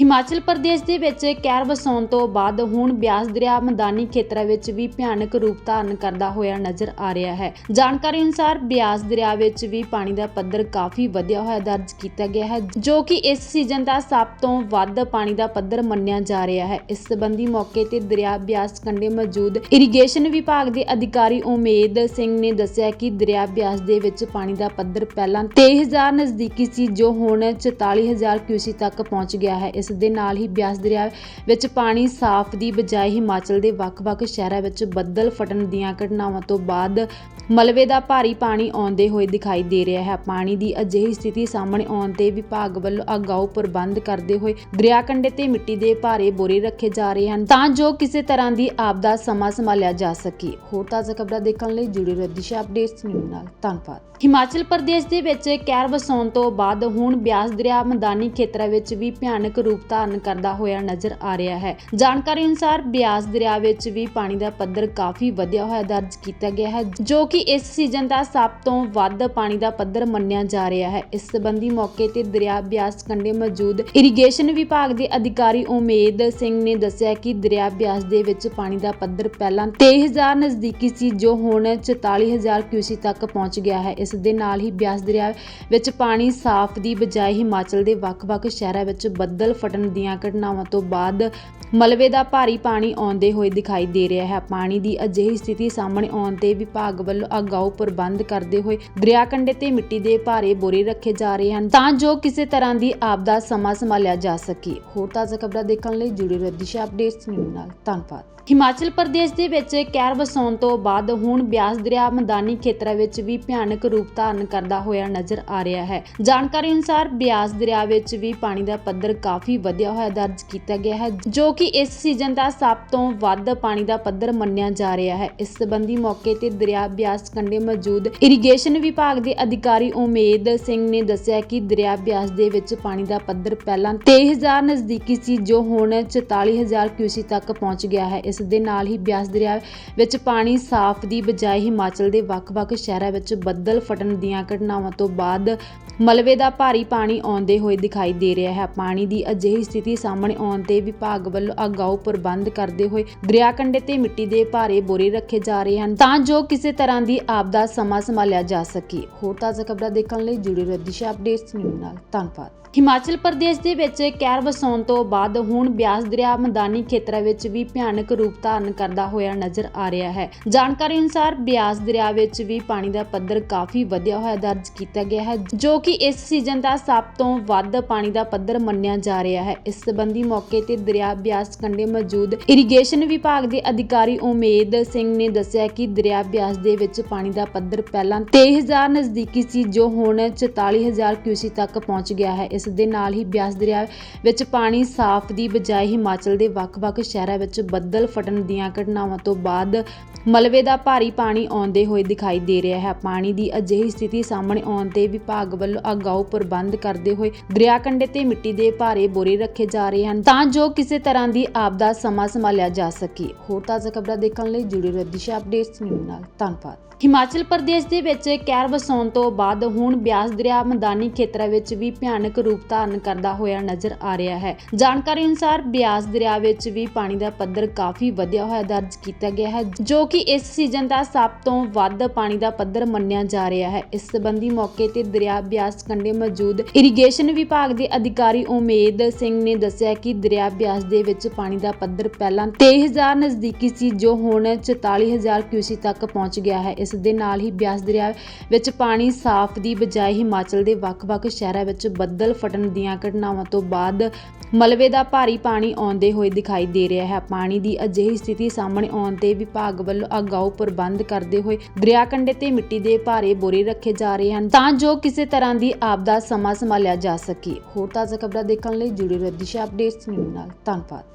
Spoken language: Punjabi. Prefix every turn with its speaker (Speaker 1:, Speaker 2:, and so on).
Speaker 1: ਹਿਮਾਚਲ ਪ੍ਰਦੇਸ਼ ਦੇ ਵਿੱਚ ਕਹਿਰ ਵਸਾਉਣ ਤੋਂ ਬਾਅਦ ਹੁਣ ਬਿਆਸ ਦਰਿਆ ਮੈਦਾਨੀ ਖੇਤਰਾਂ ਵਿੱਚ ਵੀ ਭਿਆਨਕ ਰੂਪ ਧਾਰਨ ਕਰਦਾ ਹੋਇਆ ਨਜ਼ਰ ਆ ਰਿਹਾ ਹੈ। ਜਾਣਕਾਰੀ ਅਨੁਸਾਰ ਬਿਆਸ ਦਰਿਆ ਵਿੱਚ ਵੀ ਪਾਣੀ ਦਾ ਪੱਧਰ ਕਾਫੀ ਵਧਿਆ ਹੋਇਆ ਦਰਜ ਕੀਤਾ ਗਿਆ ਹੈ, ਜੋ ਕਿ ਇਸ ਸੀਜ਼ਨ ਦਾ ਸਭ ਤੋਂ ਵੱਧ ਪਾਣੀ ਦਾ ਪੱਧਰ ਮੰਨਿਆ ਜਾ ਰਿਹਾ ਹੈ। ਇਸ ਸੰਬੰਧੀ ਮੌਕੇ ਤੇ ਦਰਿਆ ਬਿਆਸ ਕੰਢੇ ਮੌਜੂਦ ਇਰੀਗੇਸ਼ਨ ਵਿਭਾਗ ਦੇ ਅਧਿਕਾਰੀ ਉਮੇਦ ਸਿੰਘ ਨੇ ਦੱਸਿਆ ਕਿ ਦਰਿਆ ਬਿਆਸ ਦੇ ਵਿੱਚ ਪਾਣੀ ਦਾ ਪੱਧਰ ਪਹਿਲਾਂ 23000 ਨਜ਼ਦੀਕੀ ਸੀ, ਜੋ ਹੁਣ 44000 ਕਿਊਸੀ ਤੱਕ ਪਹੁੰਚ ਗਿਆ ਹੈ। ਇਸ ਦੇ ਨਾਲ ਹੀ ਬਿਆਸ ਦਰਿਆ ਵਿੱਚ ਪਾਣੀ ਸਾਫ਼ ਦੀ ਬਜਾਏ ਹਿਮਾਚਲ ਦੇ ਵੱਖ-ਵੱਖ ਸ਼ਹਿਰਾਂ ਵਿੱਚ ਬੱਦਲ ਫਟਣ ਦੀਆਂ ਘਟਨਾਵਾਂ ਤੋਂ ਬਾਅਦ ਮਲਬੇ ਦਾ ਭਾਰੀ ਪਾਣੀ ਆਉਂਦੇ ਹੋਏ ਦਿਖਾਈ ਦੇ ਰਿਹਾ ਹੈ। ਪਾਣੀ ਦੀ ਅਜਿਹੀ ਸਥਿਤੀ ਸਾਹਮਣੇ ਆਉਣ ਤੇ ਵਿਭਾਗ ਵੱਲੋਂ ਅਗਾਊ ਪ੍ਰਬੰਧ ਕਰਦੇ ਹੋਏ ਦਰਿਆ ਕੰਢੇ ਤੇ ਮਿੱਟੀ ਦੇ ਭਾਰੇ ਬੋਰੇ ਰੱਖੇ ਜਾ ਰਹੇ ਹਨ ਤਾਂ ਜੋ ਕਿਸੇ ਤਰ੍ਹਾਂ ਦੀ ਆਪਦਾ ਸਮਾਂ ਸੰਭਾਲਿਆ ਜਾ ਸਕੇ। ਹੋਰ ਤਾਜ਼ਾ ਖਬਰਾਂ ਦੇਖਣ ਲਈ ਜੁੜੇ ਰਹੋ ਦਿਸ਼ਾ ਅਪਡੇਟਸ ਨਿਊਜ਼ ਨਾਲ। ਧੰਨਵਾਦ। ਹਿਮਾਚਲ ਪ੍ਰਦੇਸ਼ ਦੇ ਵਿੱਚ ਕਹਿਰ ਵਸਾਉਣ ਤੋਂ ਬਾਅਦ ਹੁਣ ਬਿਆਸ ਦਰਿਆ ਮੈਦਾਨੀ ਖੇਤਰਾਂ ਵਿੱਚ ਵੀ ਭਿਆਨਕ ਰੂਪ ਧਾਰਨ ਕਰਦਾ ਹੋਇਆ ਨਜ਼ਰ ਆ ਰਿਹਾ ਹੈ। ਜਾਣਕਾਰੀ ਅਨੁਸਾਰ ਬਿਆਸ ਦਰਿਆ ਵਿੱਚ ਵੀ ਪਾਣੀ ਦਾ ਪੱਧਰ ਕਾਫੀ ਵਧਿਆ ਹੋਇਆ ਦਰਜ ਕੀਤਾ ਗਿਆ ਹੈ, ਜੋ ਕਿ ਇਸ ਸੀਜ਼ਨ ਦਾ ਸਭ ਤੋਂ ਵੱਧ ਪਾਣੀ ਦਾ ਪੱਧਰ ਮੰਨਿਆ ਜਾ ਰਿਹਾ ਹੈ। ਇਸ ਸੰਬੰਧੀ ਮੌਕੇ ਤੇ ਦਰਿਆ ਬਿਆਸ ਕੰਢੇ ਮੌਜੂਦ ਇਰੀਗੇਸ਼ਨ ਵਿਭਾਗ ਦੇ ਅਧਿਕਾਰੀ ਉਮੇਦ ਸਿੰਘ ਨੇ ਦੱਸਿਆ ਕਿ ਦਰਿਆ ਬਿਆਸ ਦੇ ਵਿੱਚ ਪਾਣੀ ਦਾ ਪੱਧਰ ਪਹਿਲਾਂ 23000 ਨਜ਼ਦੀਕੀ ਸੀ, ਜੋ ਹੁਣ 44000 ਕਿਊਸੀ ਤੱਕ ਪਹੁੰਚ ਗਿਆ ਹੈ। ਇਸ ਦੇ ਨਾਲ ਹੀ ਬਿਆਸ ਦਰਿਆ ਵਿੱਚ ਪਾਣੀ ਸਾਫ਼ ਦੀ ਬਜਾਏ ਹਿਮਾਚਲ ਦੇ ਵੱਖ-ਵੱਖ ਸ਼ਹਿਰਾਂ ਵਿੱਚ ਬੱਦਲ ਫਟਣ ਦੀਆਂ ਘਟਨਾਵਾਂ ਤੋਂ ਬਾਅਦ ਮਲਬੇ ਦਾ ਭਾਰੀ ਪਾਣੀ ਆਉਂਦੇ ਹੋਏ ਦਿਖਾਈ ਦੇ ਰਿਹਾ ਹੈ। ਪਾਣੀ ਦੀ ਅਜਿਹੀ ਸਥਿਤੀ ਸਾਹਮਣੇ ਆਉਣ ਤੇ ਵਿਭਾਗ ਵੱਲੋਂ ਅਗਾਊ ਪ੍ਰਬੰਧ ਕਰਦੇ ਹੋਏ ਦਰਿਆ ਕੰਢੇ ਤੇ ਮਿੱਟੀ ਦੇ ਭਾਰੇ ਬੋਰੇ ਰੱਖੇ ਜਾ ਰਹੇ ਹਨ ਤਾਂ ਜੋ ਕਿਸੇ ਤਰ੍ਹਾਂ ਦੀ ਆਪਦਾ ਸਮਾਂ ਸੰਭਾਲਿਆ ਜਾ ਸਕੇ। ਹੋਰ ਤਾਜ਼ਾ ਖਬਰਾਂ ਦੇਖਣ ਲਈ ਜੁੜੇ ਰਹੋ ਦਿਸ਼ਾ ਅਪਡੇਟਸ ਨਿਊਜ਼ ਨਾਲ। ਧੰਨਵਾਦ। ਹਿਮਾਚਲ ਪ੍ਰਦੇਸ਼ ਦੇ ਵਿੱਚ ਕਹਿਰ ਵਸਾਉਣ ਤੋਂ ਬਾਅਦ ਹੁਣ ਬਿਆਸ ਦਰਿਆ ਮੈਦਾਨੀ ਖੇਤਰਾਂ ਵਿੱਚ ਵੀ ਭਿਆਨਕ ਰੂਪ ਧਾਰਨ ਕਰਦਾ ਹੋਇਆ ਨਜ਼ਰ ਆ ਰਿਹਾ ਹੈ। ਜਾਣਕਾਰੀ ਅਨੁਸਾਰ ਬਿਆਸ ਦਰਿਆ ਵਿੱਚ ਵੀ ਪਾਣੀ ਦਾ ਪੱਧਰ ਕਾਫੀ ਵਧਿਆ ਹੋਇਆ ਦਰਜ ਕੀਤਾ ਗਿਆ ਹੈ, ਜੋ ਕਿ ਇਸ ਸੀਜ਼ਨ ਦਾ ਸਭ ਤੋਂ ਵੱਧ ਪਾਣੀ ਦਾ ਪੱਧਰ ਮੰਨਿਆ ਜਾ ਰਿਹਾ ਹੈ। ਇਸ ਸੰਬੰਧੀ ਮੌਕੇ ਤੇ ਦਰਿਆ ਬਿਆਸ ਕੰਢੇ ਮੌਜੂਦ ਇਰੀਗੇਸ਼ਨ ਵਿਭਾਗ ਦੇ ਅਧਿਕਾਰੀ ਉਮੇਦ ਸਿੰਘ ਨੇ ਦੱਸਿਆ ਕਿ ਦਰਿਆ ਬਿਆਸ ਦੇ ਵਿੱਚ ਪਾਣੀ ਦਾ ਪੱਧਰ ਪਹਿਲਾਂ 23000 ਨਜ਼ਦੀਕੀ ਸੀ, ਜੋ ਹੁਣ 44000 ਕਿਊਸੀ ਤੱਕ ਪਹੁੰਚ ਗਿਆ ਹੈ। ਇਸ ਦੇ ਨਾਲ ਹੀ ਬਿਆਸ ਦਰਿਆ ਵਿੱਚ ਪਾਣੀ ਸਾਫ਼ ਦੀ ਬਜਾਏ ਹਿਮਾਚਲ ਦੇ ਵੱਖ-ਵੱਖ ਸ਼ਹਿਰਾਂ ਵਿੱਚ ਬੱਦਲ ਫਟਣ ਦੀਆਂ ਘਟਨਾਵਾਂ ਤੋਂ ਬਾਅਦ ਮਲਬੇ ਦਾ ਭਾਰੀ ਪਾਣੀ ਆਉਂਦੇ ਹੋਏ ਦਿਖਾਈ ਦੇ ਰਿਹਾ ਹੈ। ਪਾਣੀ ਦੀ ਅਜਿਹੀ ਸਥਿਤੀ ਸਾਹਮਣੇ ਆਉਣ ਤੇ ਵਿਭਾਗ ਵੱਲੋਂ ਅਗਾਊ ਪ੍ਰਬੰਧ ਕਰਦੇ ਹੋਏ ਦਰਿਆ ਕੰਢੇ ਤੇ ਮਿੱਟੀ ਦੇ ਭਾਰੇ ਬੋਰੇ ਰੱਖੇ ਜਾ ਰਹੇ ਹਨ ਤਾਂ ਜੋ ਕਿਸੇ ਤਰ੍ਹਾਂ ਦੀ ਆਪਦਾ ਸਮਾਂ ਸੰਭਾਲਿਆ ਜਾ ਸਕੇ। ਹੋਰ ਤਾਜ਼ਾ ਖਬਰਾਂ ਦੇਖਣ ਲਈ ਜੁੜੇ ਰਹੋ ਦਿਸ਼ਾ ਅਪਡੇਟਸ ਨਿਊਜ਼ ਨਾਲ। ਧੰਨਵਾਦ। ਹਿਮਾਚਲ ਪ੍ਰਦੇਸ਼ ਦੇ ਵਿੱਚ ਕਹਿਰ ਵਸਾਉਣ ਤੋਂ ਬਾਅਦ ਹੁਣ ਬਿਆਸ ਦਰਿਆ ਮੈਦਾਨੀ ਖੇਤਰਾਂ ਵਿੱਚ ਵੀ ਭਿਆਨਕ ਰੂਪ ਧਾਰਨ ਕਰਦਾ ਹੋਇਆ ਨਜ਼ਰ ਆ ਰਿਹਾ ਹੈ। ਜਾਣਕਾਰੀ ਅਨੁਸਾਰ ਬਿਆਸ ਦਰਿਆ ਵਿੱਚ ਵੀ ਪਾਣੀ ਦਾ ਪੱਧਰ ਕਾਫੀ ਵਧਿਆ ਹੋਇਆ ਦਰਜ ਕੀਤਾ ਗਿਆ ਹੈ, ਜੋ ਕਿ ਇਸ ਸੀਜ਼ਨ ਦਾ ਸਭ ਤੋਂ ਵੱਧ ਪਾਣੀ ਦਾ ਪੱਧਰ ਮੰਨਿਆ ਜਾ ਰਿਹਾ ਹੈ। ਇਸ ਸੰਬੰਧੀ ਮੌਕੇ ਤੇ ਦਰਿਆ ਬਿਆਸ ਕੰਢੇ ਮੌਜੂਦ ਇਰੀਗੇਸ਼ਨ ਵਿਭਾਗ ਦੇ ਅਧਿਕਾਰੀ ਉਮੇਦ ਸਿੰਘ ਨੇ ਦੱਸਿਆ ਕਿ ਦਰਿਆ ਬਿਆਸ ਦੇ ਵਿੱਚ ਪਾਣੀ ਦਾ ਪੱਧਰ ਪਹਿਲਾਂ 23000 ਨਜ਼ਦੀਕੀ ਸੀ, ਜੋ ਹੁਣ 44000 ਕਿਊਸੀ ਤੱਕ ਪਹੁੰਚ ਗਿਆ ਹੈ। ਇਸ ਦੇ ਨਾਲ ਹੀ ਬਿਆਸ ਦਰਿਆ ਵਿੱਚ ਪਾਣੀ ਸਾਫ਼ ਦੀ ਬਜਾਏ ਹਿਮਾਚਲ ਦੇ ਵੱਖ-ਵੱਖ ਸ਼ਹਿਰਾਂ ਵਿੱਚ ਬੱਦਲ ਫਟਣ ਦੀਆਂ ਘਟਨਾਵਾਂ ਤੋਂ ਬਾਅਦ ਮਲਬੇ ਦਾ ਭਾਰੀ ਪਾਣੀ ਆਉਂਦੇ ਹੋਏ ਦਿਖਾਈ ਦੇ ਰਿਹਾ ਹੈ। ਪਾਣੀ ਦੀ ਅਜਿਹੀ ਸਥਿਤੀ ਸਾਹਮਣੇ ਆਉਣ ਤੇ ਵਿਭਾਗ ਵੱਲੋਂ ਅਗਾਊ ਪ੍ਰਬੰਧ ਕਰਦੇ ਹੋਏ ਦਰਿਆ ਕੰਢੇ ਤੇ ਮਿੱਟੀ ਦੇ ਭਾਰੇ ਬੋਰੇ ਰੱਖੇ ਜਾ ਰਹੇ ਹਨ ਤਾਂ ਜੋ ਕਿਸੇ ਤਰ੍ਹਾਂ ਦੀ ਆਪਦਾ ਸਮਾਂ ਸੰਭਾਲਿਆ ਜਾ ਸਕੇ। ਹੋਰ ਤਾਜ਼ਾ ਖਬਰਾਂ ਦੇਖਣ ਲਈ ਜੁੜੇ ਰਹੋ ਦਿਸ਼ਾ ਅਪਡੇਟਸ ਨਿਊਜ਼ ਨਾਲ। ਧੰਨਵਾਦ। ਹਿਮਾਚਲ ਪ੍ਰਦੇਸ਼ ਦੇ ਵਿੱਚ ਕਹਿਰ ਵਸਾਉਣ ਤੋਂ ਬਾਅਦ ਹੁਣ ਬਿਆਸ ਦਰਿਆ ਮੈਦਾਨੀ ਖੇਤਰਾਂ ਵਿੱਚ ਵੀ ਭਿਆਨਕ ਰੂਪ ਧਾਰਨ ਕਰਦਾ ਹੋਇਆ ਨਜ਼ਰ ਆ ਰਿਹਾ ਹੈ। ਜਾਣਕਾਰੀ ਅਨੁਸਾਰ ਬਿਆਸ ਦਰਿਆ ਵਿੱਚ ਵੀ ਪਾਣੀ ਦਾ ਪੱਧਰ ਕਾਫੀ ਵਧਿਆ ਹੋਇਆ ਦਰਜ ਕੀਤਾ ਗਿਆ ਹੈ, ਜੋ ਕਿ ਇਸ ਸੀਜ਼ਨ ਦਾ ਸਭ ਤੋਂ ਵੱਧ ਪਾਣੀ ਦਾ ਪੱਧਰ ਮੰਨਿਆ ਜਾ ਰਿਹਾ ਹੈ। ਇਸ ਸੰਬੰਧੀ ਮੌਕੇ ਤੇ ਦਰਿਆ ਬਿਆਸ ਕੰਢੇ ਮੌਜੂਦ ਇਰੀਗੇਸ਼ਨ ਵਿਭਾਗ ਦੇ ਅਧਿਕਾਰੀ ਉਮੇਦ ਸਿੰਘ ਨੇ ਦੱਸਿਆ ਕਿ ਦਰਿਆ ਬਿਆਸ ਦੇ ਵਿੱਚ ਪਾਣੀ ਦਾ ਪੱਧਰ ਪਹਿਲਾਂ 23000 ਨਜ਼ਦੀਕੀ ਸੀ, ਜੋ ਹੁਣ 44000 ਕਿਊਸੀ ਤੱਕ ਪਹੁੰਚ ਗਿਆ ਹੈ। ਇਸ ਦੇ ਨਾਲ ਹੀ ਬਿਆਸ ਦਰਿਆ ਵਿੱਚ ਪਾਣੀ ਸਾਫ਼ ਦੀ ਬਜਾਏ ਹਿਮਾਚਲ ਦੇ ਵੱਖ-ਵੱਖ ਸ਼ਹਿਰਾਂ ਵਿੱਚ ਬੱਦਲ ਫਟਣ ਦੀਆਂ ਘਟਨਾਵਾਂ ਤੋਂ ਬਾਅਦ ਮਲਬੇ ਦਾ ਭਾਰੀ ਪਾਣੀ ਆਉਂਦੇ ਹੋਏ ਦਿਖਾਈ ਦੇ ਰਿਹਾ ਹੈ। ਪਾਣੀ ਦੀ ਅਜਿਹੀ ਸਥਿਤੀ ਸਾਹਮਣੇ ਆਉਣ ਤੇ ਵਿਭਾਗ ਵੱਲੋਂ ਅਗਾਊ ਪ੍ਰਬੰਧ ਕਰਦੇ ਹੋਏ ਦਰਿਆ ਕੰਢੇ ਤੇ ਮਿੱਟੀ ਦੇ ਭਾਰੇ ਬੋਰੇ ਰੱਖੇ ਜਾ ਰਹੇ ਹਨ। ਤਾਂ ਜੋ ਕਿਸੇ ਤਰ੍ਹਾਂ ਦੀ ਆਪਦਾ ਸਮਾਂ ਸੰਭਾਲਿਆ ਜਾ ਸਕੇ। ਹੋਰ ਤਾਜ਼ਾ ਖਬਰਾਂ ਦੇਖਣ ਲਈ ਜੁੜੇ ਰਹੋ ਦਿਸ਼ਾ ਅਪਡੇਟਸ ਨਿਊਜ਼ ਨਾਲ। ਧੰਨਵਾਦ।